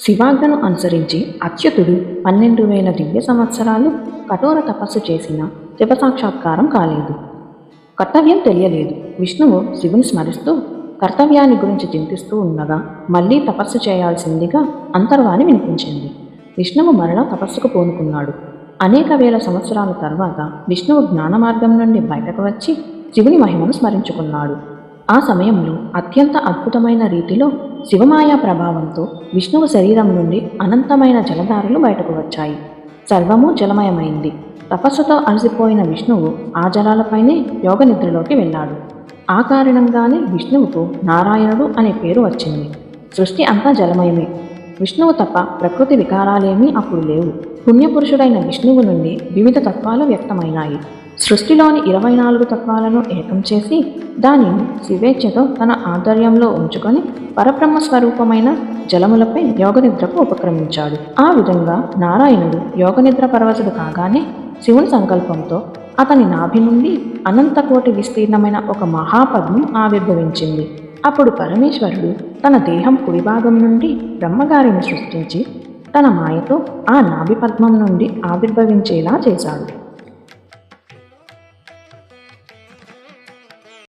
శివాజ్ఞను అనుసరించి అచ్యుతుడు పన్నెండు వేల దివ్య సంవత్సరాలు కఠోర తపస్సు చేసిన శివ సాక్షాత్కారం కాలేదు. కర్తవ్యం తెలియలేదు. విష్ణువు శివుని స్మరిస్తూ కర్తవ్యాన్ని గురించి చింతిస్తూ ఉండగా మళ్ళీ తపస్సు చేయాల్సిందిగా అంతర్వాణి వినిపించింది. విష్ణువు మరలా తపస్సుకు పూనుకున్నాడు. అనేక వేల సంవత్సరాల తర్వాత విష్ణువు జ్ఞాన మార్గం నుండి బయటకు వచ్చి శివుని మహిమను స్మరించుకున్నాడు. ఆ సమయంలో అత్యంత అద్భుతమైన రీతిలో శివమాయా ప్రభావంతో విష్ణువు శరీరం నుండి అనంతమైన జలధారలు బయటకు వచ్చాయి. సర్వము జలమయమైంది. తపస్సుతో అలసిపోయిన విష్ణువు ఆ జలాలపైనే యోగ నిద్రలోకి వెళ్ళాడు. ఆ కారణంగానే విష్ణువుకు నారాయణుడు అనే పేరు వచ్చింది. సృష్టి అంతా జలమయమే. విష్ణువు తప్ప ప్రకృతి వికారాలేమీ అప్పుడు లేవు. పుణ్యపురుషుడైన విష్ణువు నుండి వివిధ తత్వాలు వ్యక్తమైనాయి. సృష్టిలోని ఇరవై నాలుగు తత్వాలను ఏకం చేసి దానిని శివేచ్ఛతో తన ఆధ్వర్యంలో ఉంచుకొని పరబ్రహ్మ స్వరూపమైన జలములపై యోగనిద్రకు ఉపక్రమించాడు. ఆ విధంగా నారాయణుడు యోగనిద్ర పరవశుడు కాగానే శివుని సంకల్పంతో అతని నాభి నుండి అనంతకోటి విస్తీర్ణమైన ఒక మహాపద్మం ఆవిర్భవించింది. అప్పుడు పరమేశ్వరుడు తన దేహం కుడి భాగం నుండి బ్రహ్మగారిని సృష్టించి తన మాయతో ఆ నాభి పద్మం నుండి ఆవిర్భవించేలా చేశాడు.